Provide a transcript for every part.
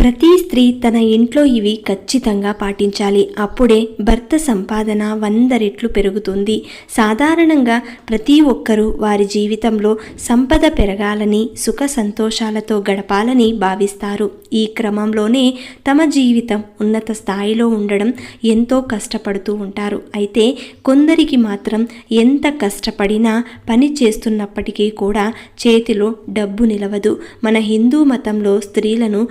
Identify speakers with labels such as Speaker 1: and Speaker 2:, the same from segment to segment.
Speaker 1: ప్రతి స్త్రీ తన ఇంట్లో ఇవి ఖచ్చితంగా పాటించాలి. అప్పుడే భర్త సంపాదన వంద రెట్లు పెరుగుతుంది. సాధారణంగా ప్రతి ఒక్కరూ వారి జీవితంలో సంపద పెరగాలని సుఖ సంతోషాలతో గడపాలని భావిస్తారు. ఈ క్రమంలోనే తమ జీవితం ఉన్నత స్థాయిలో ఉండడం ఎంతో కష్టపడుతూ ఉంటారు. అయితే కొందరికి మాత్రం ఎంత కష్టపడినా పని చేస్తున్నప్పటికీ కూడా చేతిలో డబ్బు నిలవదు. మన హిందూ మతంలో స్త్రీలను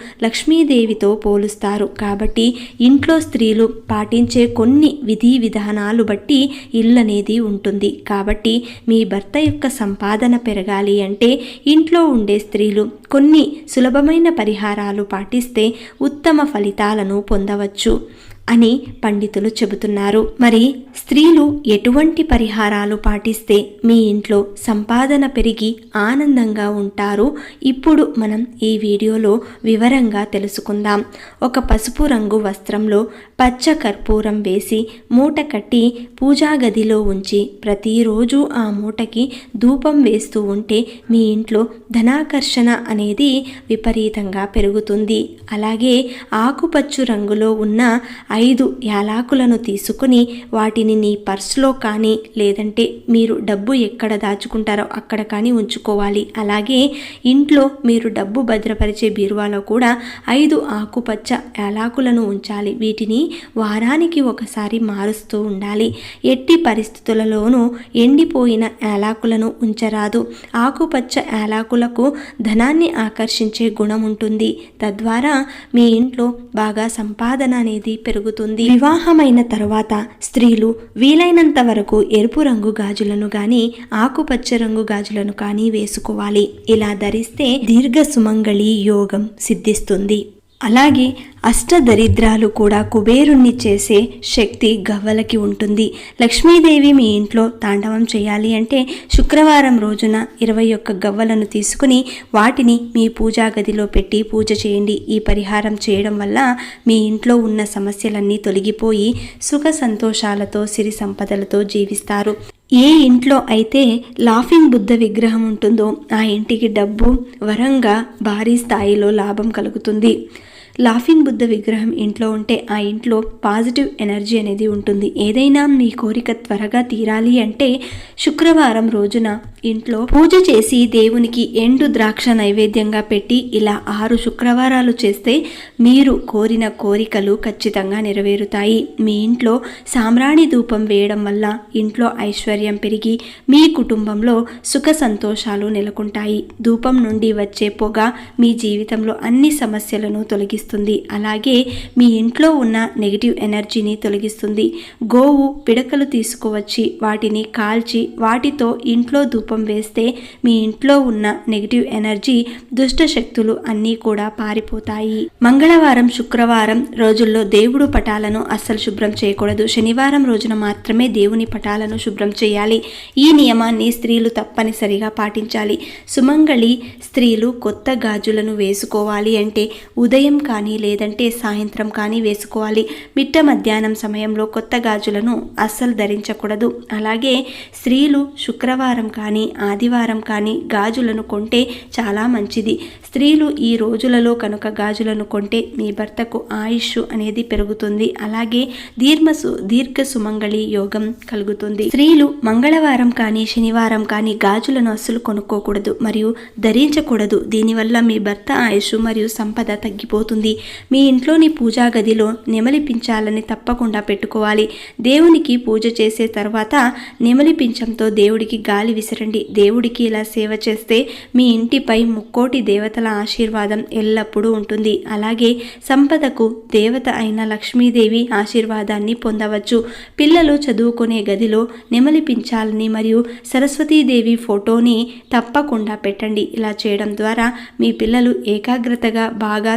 Speaker 1: లక్ష్మీదేవితో పోలుస్తారు. కాబట్టి ఇంట్లో స్త్రీలు పాటించే కొన్ని విధి విధానాలు బట్టి ఇల్లనేది ఉంటుంది. కాబట్టి మీ భర్త యొక్క సంపాదన పెరగాలి అంటే ఇంట్లో ఉండే స్త్రీలు కొన్ని సులభమైన పరిహారాలు పాటిస్తే ఉత్తమ ఫలితాలను పొందవచ్చు. అని పండితులు చెబుతున్నారు. మరి స్త్రీలు ఎటువంటి పరిహారాలు పాటిస్తే మీ ఇంట్లో సంపాదన పెరిగి ఆనందంగా ఉంటారు? ఇప్పుడు మనం ఈ వీడియోలో వివరంగా తెలుసుకుందాం. ఒక పసుపు రంగు వస్త్రంలో పచ్చ కర్పూరం వేసి మూట కట్టి పూజా గదిలో ఉంచి ప్రతిరోజు ఆ మూటకి ధూపం వేస్తూ ఉంటే మీ ఇంట్లో ధనాకర్షణ అనేది విపరీతంగా పెరుగుతుంది. అలాగే ఆకుపచ్చు రంగులో ఉన్న ఐదు యాలాకులను తీసుకుని వాటిని నీ పర్సులో కానీ లేదంటే మీరు డబ్బు ఎక్కడ దాచుకుంటారో అక్కడ కానీ ఉంచుకోవాలి. అలాగే ఇంట్లో మీరు డబ్బు భద్రపరిచే బీరువాలో కూడా ఐదు ఆకుపచ్చ యాలాకులను ఉంచాలి. వీటిని వారానికి ఒకసారి మారుస్తూ ఉండాలి. ఎట్టి పరిస్థితులలోనూ ఎండిపోయిన యాలాకులను ఉంచరాదు. ఆకుపచ్చ యాలాకులకు ధనాన్ని ఆకర్షించే గుణం ఉంటుంది. తద్వారా మీ ఇంట్లో బాగా సంపాదన అనేది పెరుగుతుంది. వివాహమైన తర్వాత స్త్రీలు వీలైనంత వరకు ఎరుపు రంగు గాజులను గాని ఆకుపచ్చ రంగు గాజులను కానీ వేసుకోవాలి. ఇలా ధరిస్తే దీర్ఘ సుమంగళి యోగం సిద్ధిస్తుంది. అలాగే అష్టదరిద్రాలు కూడా కుబేరుణ్ణి చేసే శక్తి గవ్వలకి ఉంటుంది. లక్ష్మీదేవి మీ ఇంట్లో తాండవం చేయాలి అంటే శుక్రవారం రోజున ఇరవై ఒక్క గవ్వలను తీసుకుని వాటిని మీ పూజా గదిలో పెట్టి పూజ చేయండి. ఈ పరిహారం చేయడం వల్ల మీ ఇంట్లో ఉన్న సమస్యలన్నీ తొలగిపోయి సుఖ సంతోషాలతో సిరి సంపదలతో జీవిస్తారు. ఏ ఇంట్లో అయితే లాఫింగ్ బుద్ధ విగ్రహం ఉంటుందో ఆ ఇంటికి డబ్బు వరంగా భారీ స్థాయిలో లాభం కలుగుతుంది. లాఫింగ్ బుద్ధ విగ్రహం ఇంట్లో ఉంటే ఆ ఇంట్లో పాజిటివ్ ఎనర్జీ అనేది ఉంటుంది. ఏదైనా మీ కోరిక త్వరగా తీరాలి అంటే శుక్రవారం రోజున ఇంట్లో పూజ చేసి దేవునికి ఎండు ద్రాక్ష నైవేద్యంగా పెట్టి ఇలా ఆరు శుక్రవారాలు చేస్తే మీరు కోరిన కోరికలు ఖచ్చితంగా నెరవేరుతాయి. మీ ఇంట్లో సామ్రాణి ధూపం వేయడం వల్ల ఇంట్లో ఐశ్వర్యం పెరిగి మీ కుటుంబంలో సుఖ సంతోషాలు నెలకొంటాయి. ధూపం నుండి వచ్చే పొగ మీ జీవితంలో అన్ని సమస్యలను తొలగిస్తుంది. అలాగే మీ ఇంట్లో ఉన్న నెగిటివ్ ఎనర్జీని తొలగిస్తుంది. గోవు పిడకలు తీసుకువచ్చి వాటిని కాల్చి వాటితో ఇంట్లో ధూపం వేస్తే మీ ఇంట్లో ఉన్న నెగిటివ్ ఎనర్జీ దుష్ట శక్తులు అన్నీ కూడా పారిపోతాయి. మంగళవారం శుక్రవారం రోజుల్లో దేవుడు పటాలను అస్సలు శుభ్రం చేయకూడదు. శనివారం రోజున మాత్రమే దేవుని పటాలను శుభ్రం చేయాలి. ఈ నియమాన్ని స్త్రీలు తప్పనిసరిగా పాటించాలి. సుమంగళి స్త్రీలు కొత్త గాజులను వేసుకోవాలి అంటే ఉదయం కానీ లేదంటే సాయంత్రం కానీ వేసుకోవాలి. మిట్ట మధ్యాహ్నం సమయంలో కొత్త గాజులను అస్సలు ధరించకూడదు. అలాగే స్త్రీలు శుక్రవారం కానీ ఆదివారం కానీ గాజులను కొంటే చాలా మంచిది. స్త్రీలు ఈ రోజులలో కనుక గాజులను కొంటే మీ భర్తకు ఆయుష్ అనేది పెరుగుతుంది. అలాగే దీర్ఘసు దీర్ఘ సుమంగళి యోగం కలుగుతుంది. స్త్రీలు మంగళవారం కానీ శనివారం కానీ గాజులను అస్సలు కొనుక్కోకూడదు మరియు ధరించకూడదు. దీనివల్ల మీ భర్త ఆయుష్ మరియు సంపద తగ్గిపోతుంది. మీ ఇంట్లోని పూజా గదిలో నెమలి పించాలని తప్పకుండా పెట్టుకోవాలి. దేవునికి పూజ చేసే తర్వాత నెమలి పించంతో దేవుడికి గాలి విసరండి. దేవుడికి ఇలా సేవ చేస్తే మీ ఇంటిపై ముక్కోటి దేవతల ఆశీర్వాదం ఎల్లప్పుడూ ఉంటుంది. అలాగే సంపదకు దేవత అయిన లక్ష్మీదేవి ఆశీర్వాదాన్ని పొందవచ్చు. పిల్లలు చదువుకునే గదిలో నెమలి పించాలని మరియు సరస్వతీదేవి ఫోటోని తప్పకుండా పెట్టండి. ఇలా చేయడం ద్వారా మీ పిల్లలు ఏకాగ్రతగా బాగా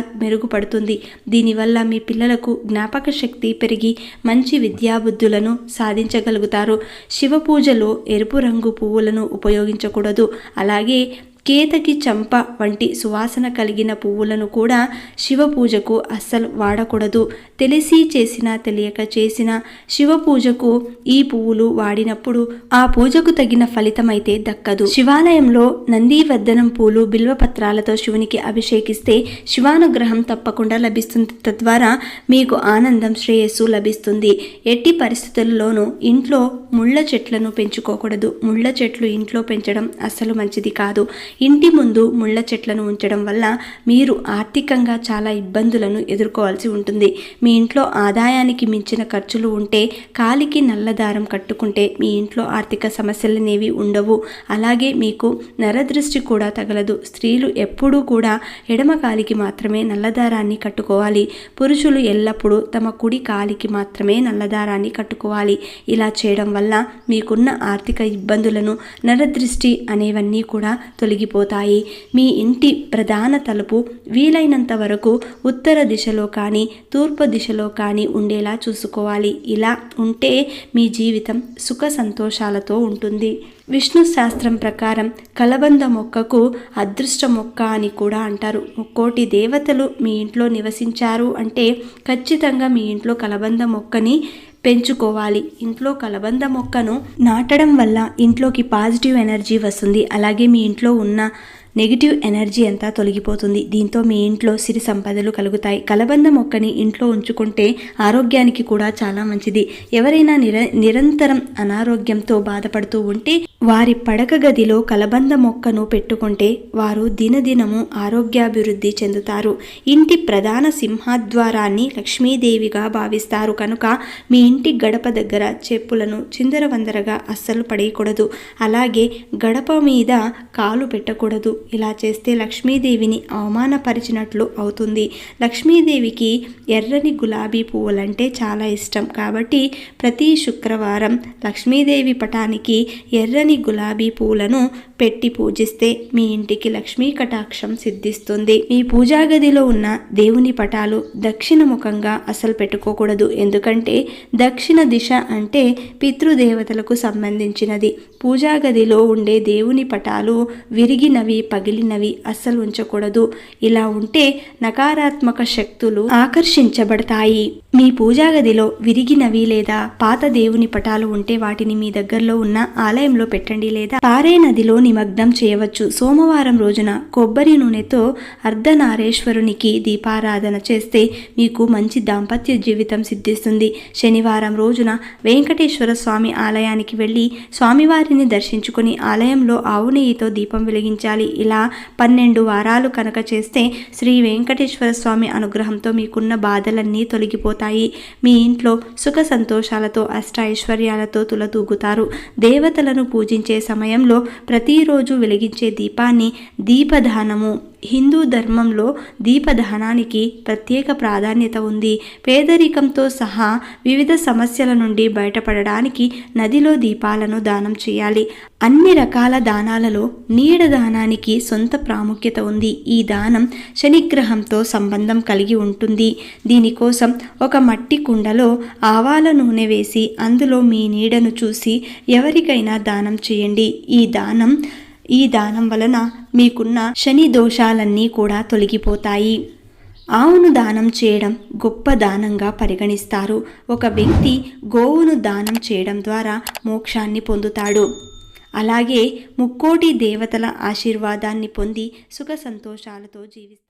Speaker 1: మెరుగుపడుతుంది దీనివల్ల మీ పిల్లలకు జ్ఞాపక శక్తి పెరిగి మంచి విద్యాబుద్ధులను సాధించగలుగుతారు. శివ పూజలో ఎరుపు రంగు పువ్వులను ఉపయోగించకూడదు. అలాగే కేతకి చంప వంటి సువాసన కలిగిన పువ్వులను కూడా శివ పూజకు అస్సలు వాడకూడదు. తెలిసి చేసినా తెలియక చేసిన శివ పూజకు ఈ పువ్వులు వాడినప్పుడు ఆ పూజకు తగిన ఫలితమైతే దక్కదు. శివాలయంలో నందివర్ధనం పూలు బిల్వపత్రాలతో శివునికి అభిషేకిస్తే శివానుగ్రహం తప్పకుండా లభిస్తుంది. తద్వారా మీకు ఆనందం శ్రేయస్సు లభిస్తుంది. ఎట్టి పరిస్థితుల్లోనూ ఇంట్లో ముళ్ళ చెట్లను పెంచుకోకూడదు. ముళ్ళ చెట్లు ఇంట్లో పెంచడం అస్సలు మంచిది కాదు. ఇంటి ముందు ముళ్ళ చెట్లను ఉంచడం వల్ల మీరు ఆర్థికంగా చాలా ఇబ్బందులను ఎదుర్కోవాల్సి ఉంటుంది. మీ ఇంట్లో ఆదాయానికి మించిన ఖర్చులు ఉంటే కాలికి నల్లదారం కట్టుకుంటే మీ ఇంట్లో ఆర్థిక సమస్యలనేవి ఉండవు. అలాగే మీకు నరదృష్టి కూడా తగలదు. స్త్రీలు ఎప్పుడూ కూడా ఎడమ కాలికి మాత్రమే నల్లదారాన్ని కట్టుకోవాలి. పురుషులు ఎల్లప్పుడూ తమ కుడి కాలికి మాత్రమే నల్లదారాన్ని కట్టుకోవాలి. ఇలా చేయడం వల్ల మీకున్న ఆర్థిక ఇబ్బందులను నరదృష్టి అనేవన్నీ కూడా తొలగి తొలగిపోతాయి మీ ఇంటి ప్రధాన తలుపు వీలైనంత వరకు ఉత్తర దిశలో కానీ తూర్పు దిశలో కానీ ఉండేలా చూసుకోవాలి. ఇలా ఉంటే మీ జీవితం సుఖ సంతోషాలతో ఉంటుంది. విష్ణు శాస్త్రం ప్రకారం కలబంద మొక్కకు అదృష్ట మొక్క అని కూడా అంటారు. ముక్కోటి దేవతలు మీ ఇంట్లో నివసించారు అంటే ఖచ్చితంగా మీ ఇంట్లో కలబంద మొక్కని పెంచుకోవాలి. ఇంట్లో కలబంద మొక్కను నాటడం వల్ల ఇంట్లోకి పాజిటివ్ ఎనర్జీ వస్తుంది. అలాగే మీ ఇంట్లో ఉన్న నెగిటివ్ ఎనర్జీ అంతా తొలగిపోతుంది. దీంతో మీ ఇంట్లో సిరి సంపదలు కలుగుతాయి. కలబంద మొక్కని ఇంట్లో ఉంచుకుంటే ఆరోగ్యానికి కూడా చాలా మంచిది. ఎవరైనా నిర నిరంతరం అనారోగ్యంతో బాధపడుతూ ఉంటే వారి పడక గదిలో కలబంద మొక్కను పెట్టుకుంటే వారు దినదినము ఆరోగ్యాభివృద్ధి చెందుతారు. ఇంటి ప్రధాన సింహద్వారాన్ని లక్ష్మీదేవిగా భావిస్తారు. కనుక మీ ఇంటి గడప దగ్గర చెప్పులను చిందరవందరగా అస్సలు పడేయకూడదు. అలాగే గడప మీద కాలు పెట్టకూడదు. ఇలా చేస్తే లక్ష్మీదేవిని అవమానపరిచినట్లు అవుతుంది. లక్ష్మీదేవికి ఎర్రని గులాబీ పువ్వులంటే చాలా ఇష్టం. కాబట్టి ప్రతి శుక్రవారం లక్ష్మీదేవి పటానికి ఎర్రని గులాబీ పూలను పెట్టి పూజిస్తే మీ ఇంటికి లక్ష్మీ కటాక్షం సిద్ధిస్తుంది. మీ పూజా గదిలో ఉన్న దేవుని పటాలు దక్షిణ ముఖంగా అసలు పెట్టుకోకూడదు. ఎందుకంటే దక్షిణ దిశ అంటే పితృదేవతలకు సంబంధించినది. పూజా గదిలో ఉండే దేవుని పటాలు విరిగినవి పగిలినవి అస్సలు ఉంచకూడదు. ఇలా ఉంటే నకారాత్మక శక్తులు ఆకర్షించబడతాయి. మీ పూజా గదిలో విరిగినవి లేదా పాత దేవుని పటాలు ఉంటే వాటిని మీ దగ్గరలో ఉన్న ఆలయంలో పెట్టండి లేదా పారే నదిలో నిమగ్నం చేయవచ్చు. సోమవారం రోజున కొబ్బరి నూనెతో అర్ధనారేశ్వరునికి దీపారాధన చేస్తే మీకు మంచి దాంపత్య జీవితం సిద్ధిస్తుంది. శనివారం రోజున వెంకటేశ్వర స్వామి ఆలయానికి వెళ్ళి స్వామివారిని దర్శించుకుని ఆలయంలో ఆవు నెయ్యితో దీపం వెలిగించాలి. ఇలా పన్నెండు వారాలు కనుక చేస్తే శ్రీ వెంకటేశ్వర స్వామి అనుగ్రహంతో మీకున్న బాధలన్నీ తొలగిపోతాయి. మీ ఇంట్లో సుఖ సంతోషాలతో అష్ట ఐశ్వర్యాలతో తులతూగుతారు. దేవతలను పూజించే సమయంలో ప్రతిరోజు వెలిగించే దీపాన్ని దీపదానము. హిందూ ధర్మంలో దీపదహనానికి ప్రత్యేక ప్రాధాన్యత ఉంది. పేదరికంతో సహా వివిధ సమస్యల నుండి బయటపడడానికి నదిలో దీపాలను దానం చేయాలి. అన్ని రకాల దానాలలో నీడ దానానికి సొంత ప్రాముఖ్యత ఉంది. ఈ దానం శనిగ్రహంతో సంబంధం కలిగి ఉంటుంది. దీనికోసం ఒక మట్టి కుండలో ఆవాల నూనె వేసి అందులో మీ నీడను చూసి ఎవరికైనా దానం చేయండి. ఈ దానం ఈ దానం వలన మీకున్న శని దోషాలన్నీ కూడా తొలగిపోతాయి. ఆవును దానం చేయడం గొప్ప దానంగా పరిగణిస్తారు. ఒక వ్యక్తి గోవును దానం చేయడం ద్వారా మోక్షాన్ని పొందుతాడు. అలాగే ముక్కోటి దేవతల ఆశీర్వాదాన్ని పొంది సుఖ సంతోషాలతో జీవిస్తాడు.